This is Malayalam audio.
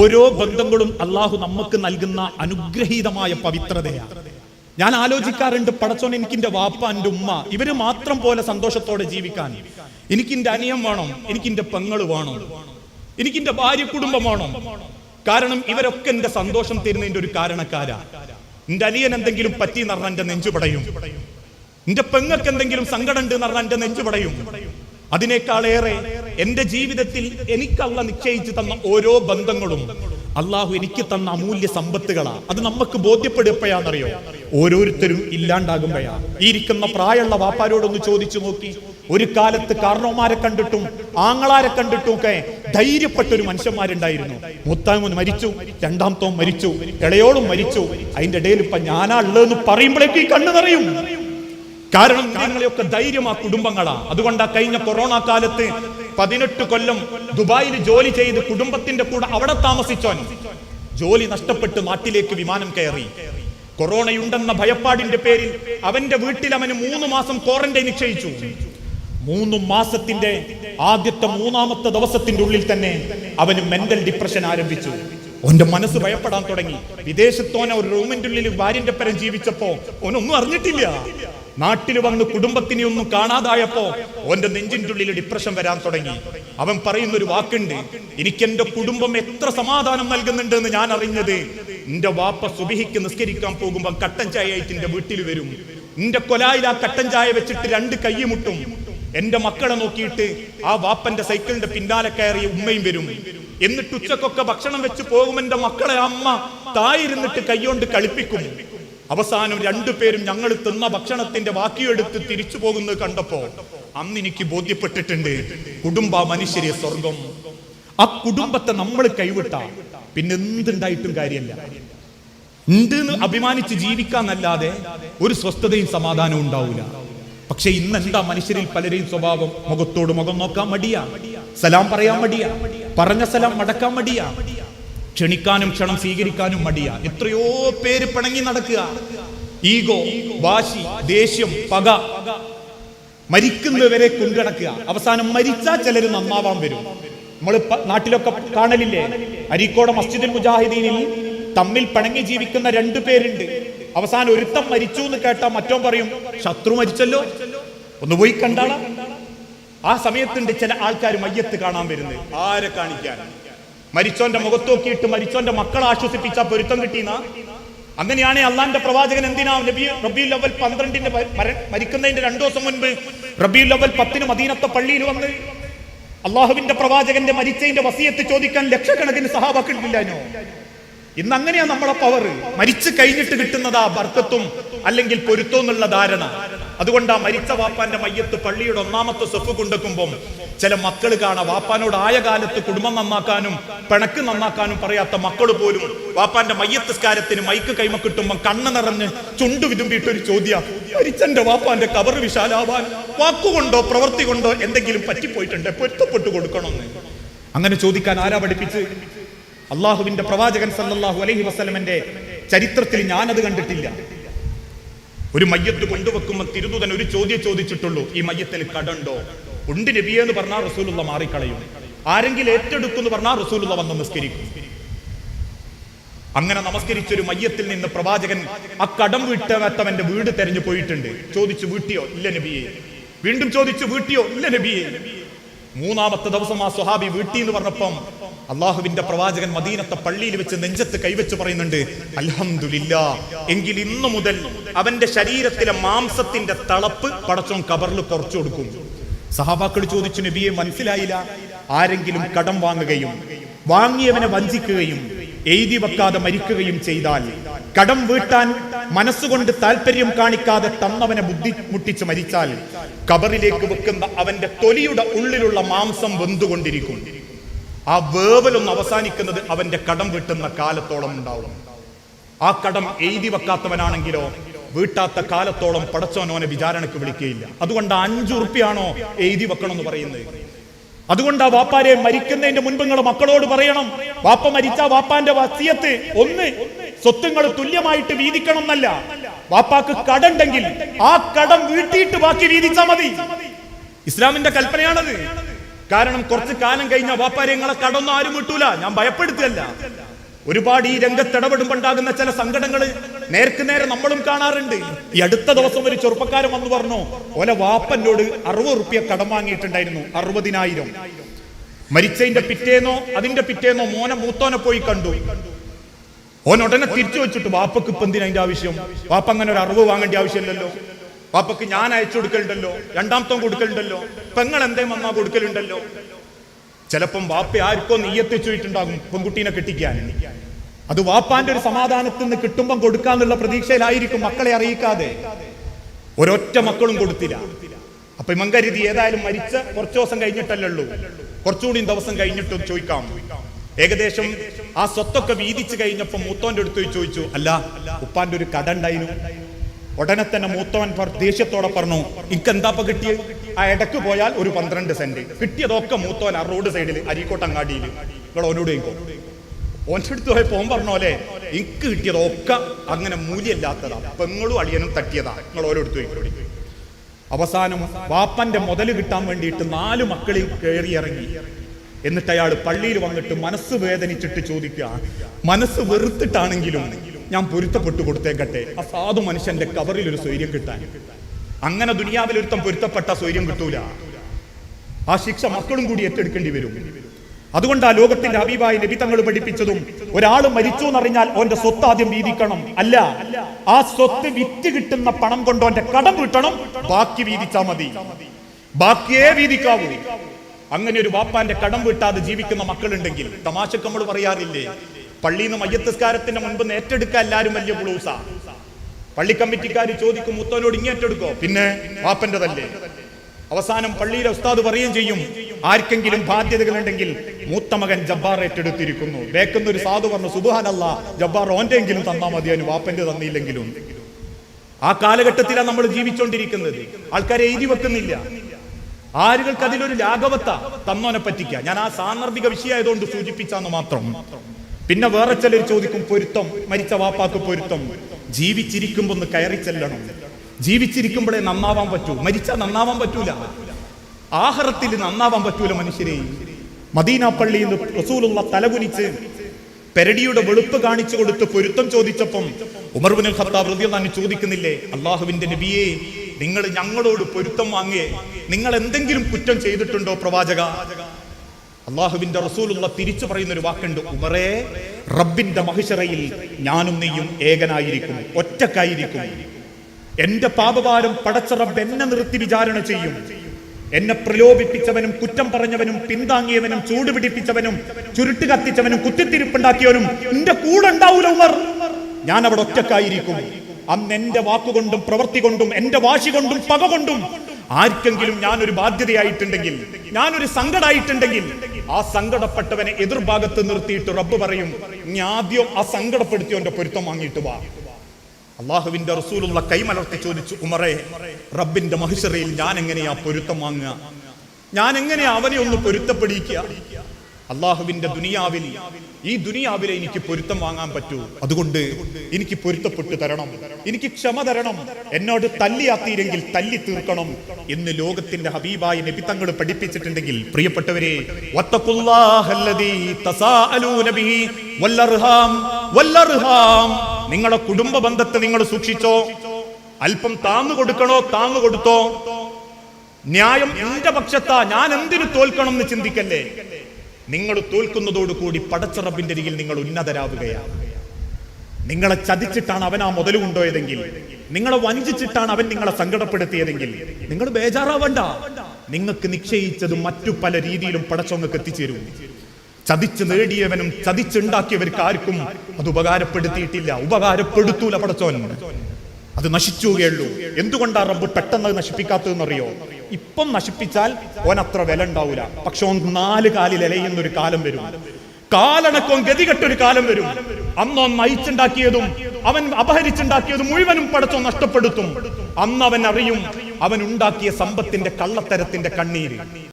ഓരോ ബന്ധങ്ങളും അള്ളാഹു നമുക്ക് നൽകുന്ന അനുഗ്രഹീതമായ പവിത്രതയാണ്. ഞാൻ ആലോചിക്കാറുണ്ട് പടച്ചോൻ എനിക്കിന്റെ വാപ്പ എന്റെ ഉമ്മ ഇവർ മാത്രം പോലെ സന്തോഷത്തോടെ ജീവിക്കാൻ. എനിക്ക് എനിക്കിന്റെ അനിയം വേണം എനിക്ക് എനിക്കിന്റെ പെങ്ങൾ വേണം എനിക്കിന്റെ ഭാര്യ കുടുംബം വേണം. കാരണം ഇവരൊക്കെ എന്റെ സന്തോഷം തരുന്നതിന്റെ ഒരു കാരണക്കാരാ. എന്റെ അനിയൻ എന്തെങ്കിലും പറ്റി എന്ന് പറഞ്ഞാൽ എന്റെ നെഞ്ചു പടയും. എന്റെ പെങ്ങൾക്ക് എന്തെങ്കിലും സങ്കടം ഉണ്ട് എന്ന് പറഞ്ഞാൽ എന്റെ നെഞ്ചു പടയും. അതിനേക്കാളേറെ എന്റെ ജീവിതത്തിൽ എനിക്ക് എനിക്കല്ല നിശ്ചയിച്ചു തന്ന ഓരോ ബന്ധങ്ങളും. അള്ളാഹു എനിക്ക് തന്ന അമൂല്യ സമ്പത്തുകളാ. അത് നമുക്ക് ബോധ്യപ്പെടുപ്പയാണെന്നറിയോ ഓരോരുത്തരും ഇല്ലാണ്ടാകുമ്പോഴാ ഈ ഇരിക്കുന്ന പ്രായമുള്ള വാപ്പാരോടൊന്ന് ചോദിച്ചു നോക്കി. ഒരു കാലത്ത് കാരണവന്മാരെ കണ്ടിട്ടും ആങ്ങളാരെ കണ്ടിട്ടും ഒക്കെ ധൈര്യപ്പെട്ട ഒരു മനുഷ്യന്മാരുണ്ടായിരുന്നു. മൂത്താമൻ മരിച്ചു രണ്ടാമത്തവൻ മരിച്ചു ഇളയോളും മരിച്ചു. അതിന്റെ ഇടയിൽ ഇപ്പൊ ഞാനാ ഉള്ളതെന്ന് പറയുമ്പോഴേക്ക് ഈ കണ്ണു നിറയും. കാരണം നിങ്ങളെയൊക്കെ ധൈര്യം ആ കുടുംബങ്ങളാ. അതുകൊണ്ട് കഴിഞ്ഞ കൊറോണ കാലത്ത് പതിനെട്ട് കൊല്ലം ദുബായിൽ ജോലി ചെയ്ത് കുടുംബത്തിന്റെ കൂടെ അവിടെ താമസിച്ചോൻ ജോലി നഷ്ടപ്പെട്ട് നാട്ടിലേക്ക് വിമാനം കയറി. കൊറോണയുണ്ടെന്ന ഭയപ്പാടിന്റെ പേരിൽ അവന്റെ വീട്ടിൽ അവന് മൂന്ന് മാസം ക്വാറന്റൈൻ നിശ്ചയിച്ചു മൂന്ന് മാസത്തിന്റെ ആദ്യത്തെ മൂന്നാമത്തെ ദിവസത്തിന്റെ ഉള്ളിൽ തന്നെ അവന് മെന്റൽ ഡിപ്രഷൻ ആരംഭിച്ചു. ഓന്റെ മനസ്സ് ഭയപ്പെടാൻ തുടങ്ങി. വിദേശത്തോനെ ഒരു റൂമിന്റെ ഉള്ളിൽ ഭാര്യന്റെ പരം ജീവിച്ചപ്പോ ഓനൊന്നും അറിഞ്ഞിട്ടില്ല. നാട്ടിൽ വന്ന് കുടുംബത്തിനെ ഒന്നും കാണാതായപ്പോ ഓന്റെ നെഞ്ചിന്റെ ഉള്ളിൽ ഡിപ്രഷൻ വരാൻ തുടങ്ങി. അവൻ പറയുന്ന ഒരു വാക്കുണ്ട് എനിക്ക് എന്റെ കുടുംബം എത്ര സമാധാനം നൽകുന്നുണ്ട് എന്ന് ഞാൻ അറിഞ്ഞത്. എന്റെ വാപ്പ സുബിഹിക്ക് നിസ്കരിക്കാൻ പോകുമ്പോൾ കട്ടൻ ചായ ആയിട്ട് എന്റെ വീട്ടിൽ വരും. എന്റെ കൊലായിൽ ആ കട്ടൻ ചായ വെച്ചിട്ട് രണ്ട് കൈ മുട്ടും. എന്റെ മക്കളെ നോക്കിയിട്ട് ആ വാപ്പന്റെ സൈക്കിളിന്റെ പിന്നാലെ കയറി ഉമ്മയും വരും. എന്നിട്ട് ഉച്ചക്കൊക്കെ ഭക്ഷണം വെച്ച് പോകും എന്റെ മക്കളെ അമ്മ തായിരുന്നിട്ട് കൈകൊണ്ട് കളിപ്പിക്കും. അവസാനം രണ്ടുപേരും ഞങ്ങൾ തിന്ന ഭക്ഷണത്തിന്റെ ബാക്കിയെടുത്ത് തിരിച്ചു പോകുന്നത് കണ്ടപ്പോ അന്ന് എനിക്ക് ബോധ്യപ്പെട്ടിട്ടുണ്ട് കുടുംബ മനുഷ്യരെ സ്വർഗം. ആ കുടുംബത്തെ നമ്മൾ കൈവിട്ട. പിന്നെ എന്തുണ്ടായിട്ടും കാര്യമല്ല. ഉണ്ട് അഭിമാനിച്ച് ജീവിക്കാന്നല്ലാതെ ഒരു സ്വസ്ഥതയും സമാധാനവും ഉണ്ടാവില്ല പക്ഷെ ഇന്ന് എന്താ മനുഷ്യരിൽ പലരെയും സ്വഭാവം? മുഖത്തോട് മുഖം നോക്കാൻ മടിയാ. സലാം പറയാൻ മടിയാ. പറഞ്ഞ സലാം മടക്കാൻ മടിയാ. ക്ഷണിക്കാനും ക്ഷണം സ്വീകരിക്കാനും മടിയ. എത്രയോ പേര് പിണങ്ങി നടക്കുക. ഈഗോ വാശി ദേഷ്യം പക. മരിക്കുന്നവരെ കൊണ്ടുനടക്കുക. അവസാനം മരിച്ചാൽ ചിലർ നന്നാവാൻ വരും. നമ്മൾ നാട്ടിലൊക്കെ കാണലില്ലേ? അരീക്കോട് മസ്ജിദുൽ മുജാഹിദീനിൽ തമ്മിൽ പിണങ്ങി ജീവിക്കുന്ന രണ്ടു പേരുണ്ട്. അവസാനം ഒരുത്തം മരിച്ചു എന്ന് കേട്ടാ മറ്റോ പറയും ശത്രു മരിച്ചല്ലോ. ഒന്ന് പോയി കണ്ടാളാ. ആ സമയത്തുണ്ട് ചില ആൾക്കാർ മയ്യത്ത് കാണാൻ വരുന്നത്. ആരെ കാണിക്കാൻ? മരിച്ചോന്റെ മുഖത്ത് നോക്കിയിട്ട് മരിച്ചോന്റെ മക്കളെ ആശ്വസിപ്പിച്ച പൊരുത്തം കിട്ടിയെന്ന അങ്ങനെയാണ് അള്ളാന്റെ പ്രവാചകൻ എന്തിനാ നബി റബിയുൽ അവൽ പന്ത്രണ്ടിന്റെ മര- മരിക്കുന്നതിന്റെ രണ്ടു ദിവസം മുൻപ് റബിയുൽ അവൽ പത്തിന് മദീനത്തെ പള്ളിയിൽ വന്ന് അള്ളാഹുവിന്റെ പ്രവാചകന്റെ മരിച്ചതിന്റെ വസിയത്ത് ചോദിക്കാൻ ലക്ഷക്കണക്കിന് സഹാബാക്കളില്ലാനോ ഇന്ന് അങ്ങനെയാ നമ്മളെ പവർ മരിച്ചു കഴിഞ്ഞിട്ട് കിട്ടുന്നതാ ബർക്കത്തും അല്ലെങ്കിൽ പൊരുത്തം എന്നുള്ള ധാരണ. അതുകൊണ്ട് ആ മരിച്ച വാപ്പാന്റെ മയ്യത്ത് പള്ളിയുടെ ഒന്നാമത്തെ സ്വപ്പ് കൊണ്ടെക്കുമ്പോൾ ചില മക്കൾ കാണാം. വാപ്പാനോട് ആയ കാലത്ത് കുടുംബം നന്നാക്കാനും പിണക്ക് നന്നാക്കാനും പറയാത്ത മക്കൾ പോലും വാപ്പാന്റെ മയ്യത്തസ്കാരത്തിന് മൈക്ക് കൈമ കിട്ടുമ്പോൾ കണ്ണ് നിറഞ്ഞ് ചുണ്ടു വിതുമ്പിയിട്ട് ഒരു ചോദ്യം മരിച്ചന്റെ വാപ്പാന്റെ കവർ വിശാലാവാൻ വാക്കുകൊണ്ടോ പ്രവൃത്തി കൊണ്ടോ എന്തെങ്കിലും പറ്റിപ്പോയിട്ടുണ്ട്? പൊരുത്തപ്പെട്ടു കൊടുക്കണമെന്ന്. അങ്ങനെ ചോദിക്കാൻ ആരാ പഠിപ്പിച്ച്? അള്ളാഹുവിന്റെ പ്രവാചകൻ സല്ലാഹു അലൈഹി വസ്ലമന്റെ ചരിത്രത്തിൽ ഞാനത് കണ്ടിട്ടില്ല. ഒരു മയ്യത്ത് കൊണ്ടുവെക്കുമ്പോൾ തിരുതുതൻ ഒരു ചോദ്യം ചോദിച്ചിട്ടുള്ളൂ ഈ മയ്യത്തിൽ കടണ്ടോ? ഉണ്ട് നബിയെ എന്ന് പറഞ്ഞാൽ റസൂലുള്ള മാറിക്കളയും. ആരെങ്കിലും ഏറ്റെടുക്കുന്നു പറഞ്ഞാൽ റസൂലുള്ള വന്ന് നിസ്കരിക്കും. അങ്ങനെ നമസ്കരിച്ചൊരു മയ്യത്തിൽ നിന്ന് പ്രവാചകൻ ആ കടം വിട്ടവത്തവന്റെ വീട് തെരഞ്ഞു പോയിട്ടുണ്ട്. ചോദിച്ചു വീട്ടിയോ? ഇല്ല നബിയെ. വീണ്ടും ചോദിച്ചു വീട്ടിയോ? ഇല്ല നബിയെ. മൂന്നാമത്തെ ദിവസം ആ സ്വഹാബി വീട്ടി എന്ന് പറഞ്ഞപ്പം അള്ളാഹുവിന്റെ പ്രവാചകൻ മദീനത്തെ പള്ളിയിൽ വെച്ച് നെഞ്ചത്ത് കൈവച്ച് പറയുന്നുണ്ട് അലഹമില്ല എങ്കിൽ ഇന്നു മുതൽ അവന്റെ ശരീരത്തിലെ മാംസത്തിന്റെ തളപ്പ് പടച്ചോൻ കബറിൽ കുറച്ചു കൊടുക്കും. സഹാബാക്കൾ ചോദിച്ചു നബിയെ മനസ്സിലായില്ല? ആരെങ്കിലും കടം വാങ്ങുകയും വാങ്ങിയവനെ വഞ്ചിക്കുകയും എഴുതി വെക്കാതെ മരിക്കുകയും ചെയ്താൽ കടം വീട്ടാൻ മനസ്സുകൊണ്ട് താല്പര്യം കാണിക്കാതെ തന്നവനെ ബുദ്ധിമുട്ടിച്ച് മരിച്ചാൽ കബറിലേക്ക് വെക്കുന്ന അവന്റെ തൊലിയുടെ ഉള്ളിലുള്ള മാംസം വെന്തുകൊണ്ടിരിക്കും. ആ വേവലൊന്ന് അവസാനിക്കുന്നത് അവന്റെ കടം വീട്ടുന്ന കാലത്തോളം ഉണ്ടാവും. ആ കടം എഴുതി വെക്കാത്തവനാണെങ്കിലോ വീട്ടാത്ത കാലത്തോളം പടച്ചോനോനെ വിചാരണക്ക് വിളിക്കുകയില്ല. അതുകൊണ്ട് അഞ്ചു ഉറുപ്പിയാണോ എഴുതി വെക്കണം എന്ന് പറയുന്നത്. അതുകൊണ്ട് ആ വാപ്പാരെ മരിക്കുന്നതിന്റെ മുൻപ് നിങ്ങൾ മക്കളോട് പറയണം. വാപ്പ മരിച്ച വാപ്പാന്റെ വസിയത്ത് ഒന്ന് സ്വത്തുങ്ങൾ തുല്യമായിട്ട് വീതിക്കണം എന്നല്ല വാപ്പാക്ക് കടണ്ടെങ്കിൽ ആ കടം വീട്ടിയിട്ട് ബാക്കി വീതിച്ചാ മതി. ഇസ്ലാമിന്റെ കൽപ്പനയാണത്. കാരണം കുറച്ച് കാലം കഴിഞ്ഞ വാപ്പാര്യങ്ങളെ കടൊന്നും ആരും വിട്ടൂല. ഞാൻ ഭയപ്പെടുത്തിയല്ല ഒരുപാട് ഈ രംഗത്ത് ഇടപെടുമ്പോണ്ടാകുന്ന ചില സങ്കടങ്ങൾ നേർക്ക് നേരെ നമ്മളും കാണാറുണ്ട്. ഈ അടുത്ത ദിവസം ഒരു ചെറുപ്പക്കാരൻ വന്നു പറഞ്ഞു ഓലെ വാപ്പനോട് അറുപത് റുപ്യ കടം വാങ്ങിയിട്ടുണ്ടായിരുന്നു. അറുപതിനായിരം. മരിച്ചതിന്റെ പിറ്റേന്നോ അതിന്റെ പിറ്റേന്നോ മോനെ മൂത്തോനെ പോയി കണ്ടു. ഓൻ ഉടനെ തിരിച്ചു വെച്ചിട്ട് വാപ്പക്ക് ഇപ്പൊ എന്തിനാ അതിന്റെ ആവശ്യം? വാപ്പ അങ്ങനെ ഒരു അറിവ് വാങ്ങേണ്ട ആവശ്യമില്ലല്ലോ. വാപ്പക്ക് ഞാൻ അയച്ചു കൊടുക്കലുണ്ടല്ലോ രണ്ടാമത്തം കൊടുക്കലുണ്ടല്ലോ പെങ്ങൾ എന്തേ വന്നാ കൊടുക്കലുണ്ടല്ലോ. ചിലപ്പം വാപ്പ ആർക്കോ നെയ്യത്തിച്ചു വെച്ചിട്ടുണ്ടാകും പെൺകുട്ടീനെ കെട്ടിക്കാൻ. അത് വാപ്പാന്റെ ഒരു സമാധാനത്തിൽ നിന്ന് കിട്ടുമ്പം കൊടുക്കാന്നുള്ള പ്രതീക്ഷയിലായിരിക്കും മക്കളെ അറിയിക്കാതെ. ഒരൊറ്റ മക്കളും കൊടുത്തില്ല. അപ്പൊ കരുതി ഏതായാലും മരിച്ച കുറച്ചു ദിവസം കഴിഞ്ഞിട്ടല്ലേ കുറച്ചുകൂടി ദിവസം കഴിഞ്ഞിട്ട് ചോദിക്കാം. ഏകദേശം ആ സ്വത്തൊക്കെ വീതിച്ചു കഴിഞ്ഞപ്പോ മൂത്തോന്റെ അടുത്ത് ചോദിച്ചു അല്ല ഉപ്പാന്റെ ഒരു കട ഉണ്ടായിരുന്നു ഉടനെ തന്നെ മൂത്തവൻ ദേഷ്യത്തോടെ പറഞ്ഞു ഇക്ക് എന്താപ്പ കിട്ടിയത് ആ ഇടയ്ക്ക് പോയാൽ ഒരു പന്ത്രണ്ട് സെന്റ്. കിട്ടിയതൊക്കെ മൂത്തവൻ ആ റോഡ് സൈഡിൽ അരീക്കോട്ടങ്ങാടിയിൽ നിങ്ങൾ ഓനോട് ഓൻസെടുത്ത് ഓന്റെ അടുത്ത് പോയപ്പോ ഓൻ പറഞ്ഞോലെ എനിക്ക് കിട്ടിയതൊക്കെ അങ്ങനെ മൂല്യമില്ലാത്തതാ. പെങ്ങളും അളിയനും തട്ടിയതാ. നിങ്ങൾ ഓരോടുത്ത് ചോദിക്കും അവസാനം വാപ്പന്റെ മുതൽ കിട്ടാൻ വേണ്ടിയിട്ട് നാല് മക്കളിൽ കയറി ഇറങ്ങി എന്നിട്ട് അയാൾ പള്ളിയിൽ വന്നിട്ട് മനസ്സ് വേദനിച്ചിട്ട് ചോദിക്കുക മനസ്സ് വെറുത്തിട്ടാണെങ്കിലും ഞാൻ പൊരുത്തപ്പെട്ടു കൊടുത്തേക്കട്ടെ. ആ സാധു മനുഷ്യന്റെ കവറിൽ ഒരു സ്വൈര്യം കിട്ടാൻ. അങ്ങനെ ദുനിയാവിൽ ഒരുത്തം പൊരുത്തപ്പെട്ട സ്വൈര്യം കിട്ടൂല. ആ ശിക്ഷ മക്കളും കൂടി ഏറ്റെടുക്കേണ്ടി വരും. അതുകൊണ്ട് ആ ലോകത്തിന്റെ അഭിപായ നബി തങ്ങൾ പഠിപ്പിച്ചതും ഒരാൾ മരിച്ചു എന്നറിഞ്ഞാൽ ഓന്റെ സ്വത്ത് ആദ്യം വീതിക്കണം. അല്ല ആ സ്വത്ത് വിറ്റ് കിട്ടുന്ന പണം കൊണ്ട് ഓന്റെ കടം വീട്ടണം ബാക്കി വീതിച്ചാ മതി. ബാക്കിയേ വീതിക്കാവൂ. അങ്ങനെ ഒരു വാപ്പാന്റെ കടം വിട്ടാതെ ജീവിക്കുന്ന മക്കളുണ്ടെങ്കിൽ തമാശക്ക് നമ്മൾ പറയാറില്ലേ? പള്ളിയിൽ നിന്ന് മയ്യത്തസ്കാരത്തിന്റെ മുൻപ് ഏറ്റെടുക്കുക എല്ലാരും വലിയ പുളൂസ പള്ളി കമ്മിറ്റിക്കാർ ചോദിക്കും മുത്തോനോട് ഇങ്ങേറ്റെടുക്കോ? പിന്നെ വാപ്പന്റെതല്ലേ അവസാനം പള്ളിയിലെ ഉസ്താദ് പറയുകയും ചെയ്യും ആർക്കെങ്കിലും ബാധ്യതകളുണ്ടെങ്കിൽ മൂത്ത മകൻ ജബ്ബാർ ഏറ്റെടുത്തിരിക്കുന്നു. ബേക്കുന്ന ഒരു സാധു പറഞ്ഞു സുബാനല്ല ജബ്ബാർ ഓന്റെങ്കിലും തന്നാ മതി അതിന് വാപ്പന്റെ തന്നില്ലെങ്കിലും. ആ കാലഘട്ടത്തിലാണ് നമ്മൾ ജീവിച്ചുകൊണ്ടിരിക്കുന്നത് ആൾക്കാരെ എഴുതി വെക്കുന്നില്ല. ആരുകൾക്ക് അതിലൊരു ലാഘവത്ത തന്നോനെ പറ്റിക്ക ഞാൻ ആ സാന്ദർഭിക വിഷയമായതുകൊണ്ട് സൂചിപ്പിച്ചാന്ന് മാത്രം. പിന്നെ വേറെ ചിലർ ചോദിക്കും പൊരുത്തം. മരിച്ച വാപ്പാക്ക് പൊരുത്തം. ജീവിച്ചിരിക്കുമ്പോൾ ഒന്ന് കയറി ചെല്ലണം. ജീവിച്ചിരിക്കുമ്പോഴേ നന്നാവാൻ പറ്റൂ. മരിച്ച നന്നാവാൻ പറ്റൂല. ആഹാരത്തിൽ നന്നാവാൻ പറ്റൂല മനുഷ്യരെ. മദീന പള്ളിയിൽ നിന്ന് റസൂലുള്ള തലകുനിച്ച് പെരടിയുടെ വെളുപ്പ് കാണിച്ചു കൊടുത്ത് പൊരുത്തം ചോദിച്ചപ്പം ഉമർബിൻ ഖത്താബ് അൻഹു ചോദിക്കുന്നില്ലേ അള്ളാഹുവിന്റെ നബിയെ നിങ്ങൾ ഞങ്ങളോട് പൊരുത്തം വാങ്ങിയേ നിങ്ങൾ എന്തെങ്കിലും കുറ്റം ചെയ്തിട്ടുണ്ടോ പ്രവാചക? അള്ളാഹുവിന്റെ റസൂലുള്ള തിരിച്ചു പറയുന്ന ഒരു വാക്കുണ്ട് ഉമറേ റബ്ബിന്റെ മഹിഷറയിൽ ഞാനും നീയും ഏകനായിരിക്കും ഒറ്റക്കായിരിക്കും. എന്റെ പാപഭാരം പടച്ച റബ്ബ് എന്നെ നിർത്തി വിചാരണ ചെയ്യും. എന്നെ പ്രലോഭിപ്പിച്ചവനും കുറ്റം പറഞ്ഞവനും പിന്താങ്ങിയവനും ചൂടുപിടിപ്പിച്ചവനും ചുരുട്ട് കത്തിച്ചവനും കുത്തിത്തിരിപ്പുണ്ടാക്കിയവനും എന്റെ കൂടെ ഉണ്ടാവൂല ഉമർ. ഞാൻ അവിടെ ഒറ്റക്കായിരിക്കും. അന്ന് എന്റെ വാക്കുകൊണ്ടും പ്രവൃത്തി കൊണ്ടും എന്റെ വാശി കൊണ്ടും പക കൊണ്ടും ആർക്കെങ്കിലും ഞാനൊരു ബാധ്യതയായിട്ടുണ്ടെങ്കിൽ ഞാനൊരു സങ്കടമായിട്ടുണ്ടെങ്കിൽ ആ സങ്കടപ്പെട്ടവനെ എതിർഭാഗത്ത് നിർത്തിയിട്ട് റബ്ബ് പറയും നീ ആദ്യം ആ സങ്കടപ്പെടുത്തിയവന്റെ പൊരുത്തം വാങ്ങിയിട്ട് വാ. അള്ളാഹുവിന്റെ റസൂലുള്ള കൈമലർത്തി ചോദിച്ചു ഉമറേ റബ്ബിന്റെ മഹിഷറയിൽ ഞാൻ എങ്ങനെയാ പൊരുത്തം വാങ്ങുക? ഞാൻ എങ്ങനെയാ അവനെ ഒന്ന് പൊരുത്തപ്പെടിക്കുക അള്ളാഹുവിന്റെ ദുനിയാവിൽ ഈ ദുനിയാവിലെ എനിക്ക് പൊരുത്തം വാങ്ങാൻ പറ്റൂ. അതുകൊണ്ട് എനിക്ക് പൊരുത്തപ്പെട്ടു തരണം. എനിക്ക് ക്ഷമ തരണം. എന്നോട് തല്ലിയാത്തിയില്ലെങ്കിൽ തല്ലി തീർക്കണം എന്ന് ലോകത്തിന്റെ ഹബീബായ നബിത്തങ്ങൾ പഠിപ്പിച്ചിട്ടുണ്ടെങ്കിൽ പ്രിയപ്പെട്ടവരെ നിങ്ങളെ കുടുംബ ബന്ധത്തെ നിങ്ങൾ സൂക്ഷിച്ചോ? അല്പം താങ്ങു കൊടുക്കണോ? താങ്ങു കൊടുത്തോ? ന്യായം എന്റെ പക്ഷത്താ. ഞാൻ എന്തിനു തോൽക്കണം എന്ന് ചിന്തിക്കല്ലേ? നിങ്ങൾ തോൽക്കുന്നതോടുകൂടി പടച്ചറബിന്റെ അരികിൽ നിങ്ങൾ ഉന്നതരാവുകയാണ് നിങ്ങളെ ചതിച്ചിട്ടാണ് അവൻ ആ മുതൽ കൊണ്ടുപോയതെങ്കിൽ നിങ്ങളെ വഞ്ചിച്ചിട്ടാണ് അവൻ നിങ്ങളെ സങ്കടപ്പെടുത്തിയതെങ്കിൽ നിങ്ങൾ ബേജാറാവണ്ട. നിങ്ങൾക്ക് നിശ്ചയിച്ചത് മറ്റു പല രീതിയിലും പടച്ചോങ്ങൾക്ക് എത്തിച്ചേരും. ചതിച്ച് നേടിയവനും ചതിച്ചുണ്ടാക്കിയവർക്ക് ആർക്കും അത് ഉപകാരപ്പെടുത്തിയിട്ടില്ല. ഉപകാരപ്പെടുത്തൂല പടച്ചോനും അത് നശിച്ചുകയുള്ളൂ. എന്തുകൊണ്ടാ റബ്ബ് പെട്ടെന്ന് നശിപ്പിക്കാത്തതെന്നറിയോ? ഇപ്പം നശിപ്പിച്ചാൽ ഓൻ അത്ര വില ഉണ്ടാവൂല പക്ഷെ ഓൻ നാല് കാലിൽ ഇലയുന്ന ഒരു കാലം വരും. കാലണക്കോൻ ഗതികെട്ടൊരു കാലം വരും. അന്നോൻ നയിച്ചുണ്ടാക്കിയതും അവൻ അപഹരിച്ചുണ്ടാക്കിയതും മുഴുവനും പടച്ചോ നഷ്ടപ്പെടുത്തും. അന്ന് അവൻ അറിയും അവൻ ഉണ്ടാക്കിയ സമ്പത്തിന്റെ കള്ളത്തരത്തിന്റെ കണ്ണീര്.